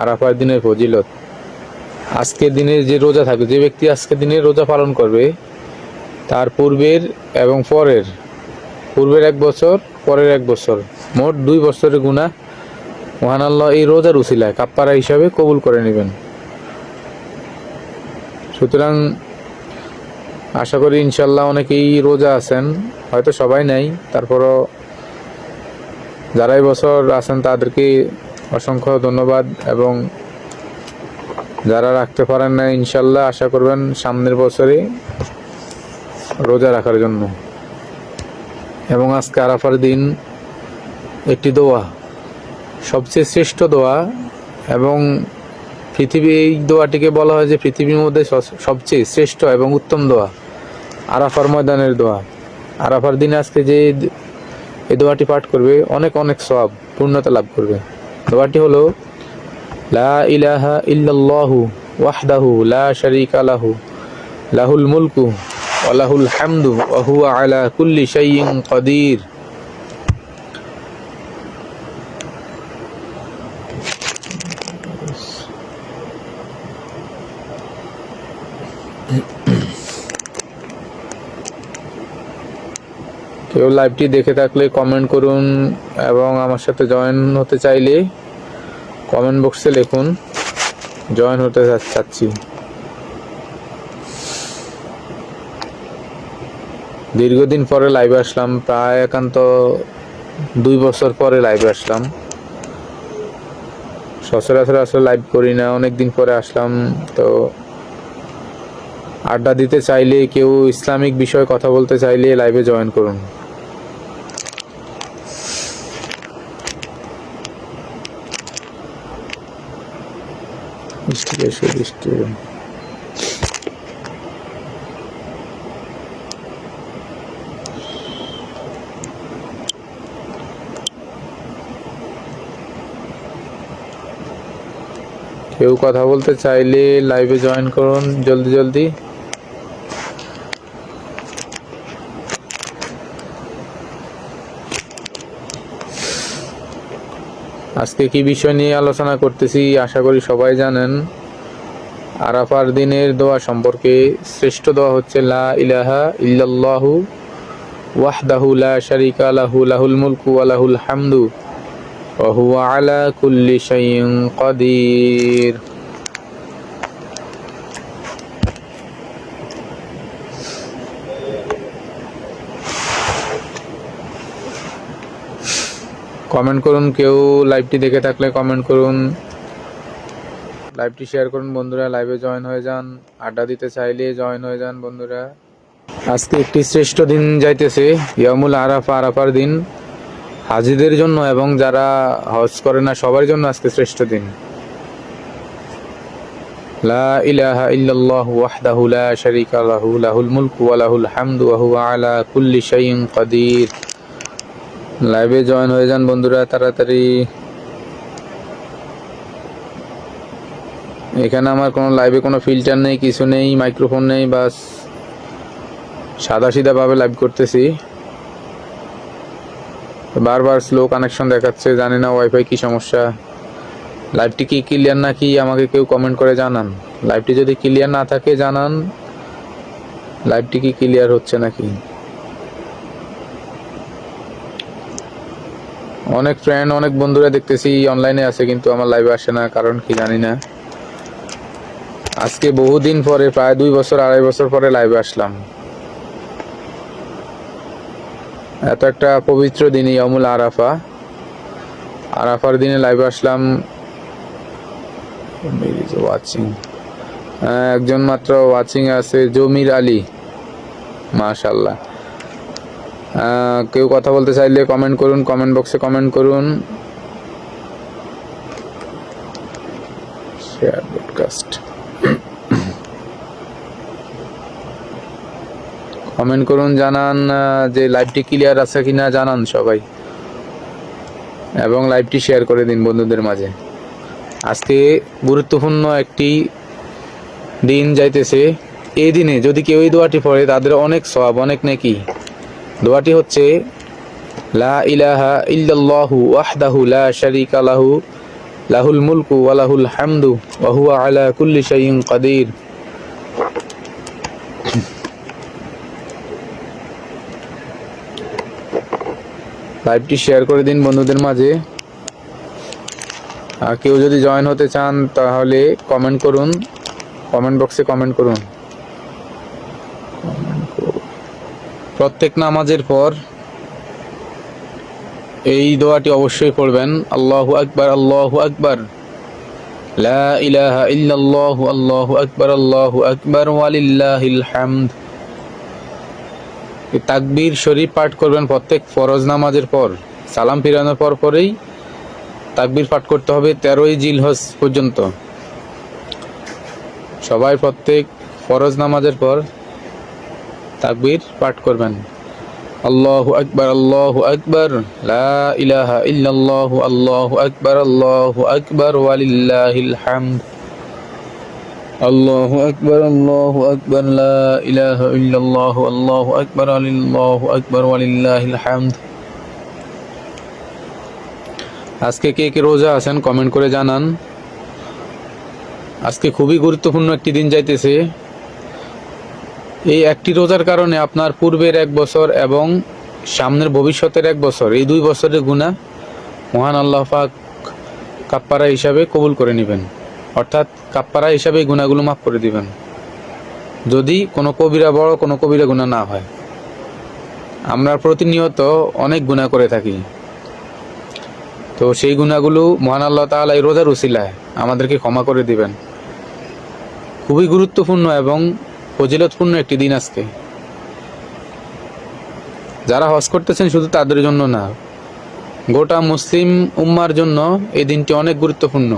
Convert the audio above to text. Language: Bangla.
আরাফার দিনের ফজিলত। আজকের দিনে যে রোজা থাকবে, যে ব্যক্তি আজকের দিনে রোজা পালন করবে, তার পূর্বের এবং পরের, পূর্বের এক বছর, পরের এক বছর, মোট দুই বছরের গুণা মহান আল্লাহ এই রোজার উসিলায় কাপ্পারা হিসাবে কবুল করে নেবেন। সুতরাং আশা করি ইনশাল্লাহ অনেকেই রোজা আছেন, হয়তো সবাই নাই, তারপরও যারা বছর আছেন তাদেরকে অসংখ্য ধন্যবাদ এবং যারা রাখতে পারেন না ইনশাল্লাহ আশা করবেন সামনের বছরে রোজা রাখার জন্য। এবং আজকে আরাফার দিন একটি দোয়া, সবচেয়ে শ্রেষ্ঠ দোয়া। এবং পৃথিবী, এই দোয়াটিকে বলা হয় যে পৃথিবীর মধ্যে সবচেয়ে শ্রেষ্ঠ এবং উত্তম দোয়া, আরাফার ময়দানের দোয়া। আরাফার দিনে আজকে যে এই দোয়াটি পাঠ করবে, অনেক অনেক সব পূর্ণতা লাভ করবে। দোয়াটি হলো, লা ইলাহা ইল্লাল্লাহু ওয়াহদাহু লা শারীকা লাহু, লাহুল মুলকু ওয়া লাহুল হামদু ওয়া হুয়া আলা কুল্লি শাইইন কাদির। কেউ লাইভটি দেখে থাকলে কমেন্ট করুন এবং আমার সাথে জয়েন হতে চাইলে কমেন্ট বক্সে লিখুন জয়েন হতে চাচ্ছি। দীর্ঘদিন পরে লাইভে আসলাম, প্রায় একান্ত দুই বছর পরে লাইভে আসলাম। সচরাচর আসলে লাইভ করি না অনেক দিন পরে আসলাম, তো আড্ডা দিতে চাইলে, কেউ ইসলামিক বিষয়ে কথা বলতে চাইলে লাইভে জয়েন করুন। বৃষ্টি এসে বৃষ্টি কেউ কথা বলতে চাইলে লাইভে জয়েন করুন জলদি জলদি। আজকে কি বিষয় নিয়ে আলোচনা করতেছি, আশা করি সবাই জানেন। আরাফার দিনের দোয়া সম্পর্কে শ্রেষ্ঠ দোয়া হচ্ছে, লা ইলাহা ইল্লাল্লাহু ওয়াহদাহু লা শারিকা লাহু, লাহুল মুলকু ওয়া লাহুল হামদু, ওয়া হুয়া আলা কুল্লি শাইইন কাদির। কমেন্ট করুন, কেউ লাইভটি দেখে থাকলে কমেন্ট করুন। লাইভটি শেয়ার করুন, বন্ধুরা লাইভে জয়েন হয়ে যান। আড্ডা দিতে চাইলে জয়েন হয়ে যান, বন্ধুরা। আজকে একটি শ্রেষ্ঠ দিন যাইতেছে, ইয়ামুল আরাফা, আরাফার দিন। হাজিদের জন্য এবং যারা হজ করে না, সবার জন্য আজকে শ্রেষ্ঠ দিন। লা ইলাহা ইল্লাল্লাহু ওয়াহদাহু লা শারীকা লাহু, লাহুল মুলকু ওয়া লাহুল হামদু ওয়া হুয়া আলা কুল্লি শাইইন কাদির। লাইভে জয়েন হয়ে যান বন্ধুরা, তাড়াতাড়ি। এখানে আমার কোনো লাইভে কোনো ফিল্টার নেই, কিছু নেই মাইক্রোফোন নেই, বাস। সাদা সিধা ভাবে লাইভ করতেছি। বারবার স্লো কানেকশন দেখাচ্ছে, জানি না ওয়াইফাই কি সমস্যা। লাইভটি কি ক্লিয়ার নাকি, আমাকে কেউ কমেন্ট করে জানান। লাইভটি যদি ক্লিয়ার না থাকে, জানান। লাইভটি কি ক্লিয়ার হচ্ছে নাকি? অনেক ফ্রেন্ড অনেক বন্ধুরা দেখতেছি অনলাইনে আছে, কিন্তু আমার লাইভে আসে না, কারণ কি জানি না। আজকে বহুদিন পরে, প্রায় দুই বছর, আড়াই বছর পরে লাইভে আসলাম। এত একটা পবিত্র দিন ইয়ামুল আরাফা। আরাফার দিনে লাইভে আসলাম। ওয়াচিং একজন মাত্র ওয়াচিং আছে, জমির আলী। মাশাল্লাহ কেউ কথা বলতে চাইলে কমেন্ট করুন কমেন্ট বক্সে কমেন্ট করুন। শেয়ার ব্রডকাস্ট কমেন্ট করুন, জানান যে লাইভটি ক্লিয়ার আছে কিনা, জানান সবাই। এবং লাইভটি শেয়ার করে দিন বন্ধুদের মাঝে। আজকে গুরুত্বপূর্ণ একটি দিন যাইতেছে। এই দিনে যদি কেউ এই দোয়াটি পড়ে, তাদের অনেক সব অনেক নেকি। দোয়াটি হচ্ছে, লা ইলাহা ইল্লাল্লাহু ওয়াহদাহু লা শারীকা লাহু, লাহুল মুলকু ওয়া লাহুল হামদু, ওয়া হুয়া আলা কুল্লি শাইইন কাদির। লাইভটি শেয়ার করে দিন বন্ধুদের মাঝে। আর কেউ যদি জয়েন হতে চান, তাহলে কমেন্ট করুন, কমেন্ট বক্সে কমেন্ট করুন। প্রত্যেক নামাজের পর এই দোয়াটি অবশ্যই পড়বেন, আল্লাহু আকবার আল্লাহু আকবার, লা ইলাহা ইল্লাল্লাহ, আল্লাহু আকবার আল্লাহু আকবার, ওয়ালিল্লাহিল হামদ। তাকবীর শরীফ পাঠ করবেন প্রত্যেক ফরজ নামাজের পর, সালাম ফিরানোর পর পরেই তাকবীর পাঠ করতে হবে তেরোই জিলহজ পর্যন্ত। সবাই প্রত্যেক ফরজ নামাজের পর তাকবীর পাঠ করবেন। আল্লাহু আকবার আল্লাহু আকবার, লা ইলাহা আল্লাহু আকবার আল্লাহু আকবার, ওয়ালিল্লাহিল হামদ। আল্লাহু আকবার আল্লাহু আকবার, লা ইলাহা ইল্লাল্লাহ, আল্লাহু আকবার আল্লাহু আকবার হামদ। আজকে কে কে রোজা আছেন কমেন্ট করে জানান। আজকে খুবই গুরুত্বপূর্ণ একটি দিন যাইতেছে। এই একটি রোজার কারণে আপনার পূর্বের এক বছর এবং সামনের ভবিষ্যতের এক বছর, এই দুই বছরের গুণা মহান আল্লাহ পাক কাপ্পারা হিসাবে কবুল করে নেবেন। অর্থাৎ কাপ্পারা হিসাবে এই গুণাগুলো মাফ করে দিবেন। যদি কোনো কবিরা বড়, কোনো কবিরা গুণা না হয়। আমরা প্রতিনিয়ত অনেক গুণা করে থাকি। তো সেই গুণাগুলো মহান আল্লাহ তাআলা এই রোজার উসিলায় আমাদেরকে ক্ষমা করে দিবেন। খুবই গুরুত্বপূর্ণ এবং ফজিলতপূর্ণ একটি দিন আজকে। যারা হজ করতেছেন শুধু তাদের জন্য না, গোটা মুসলিম উম্মার জন্য এই দিনটি অনেক গুরুত্বপূর্ণ।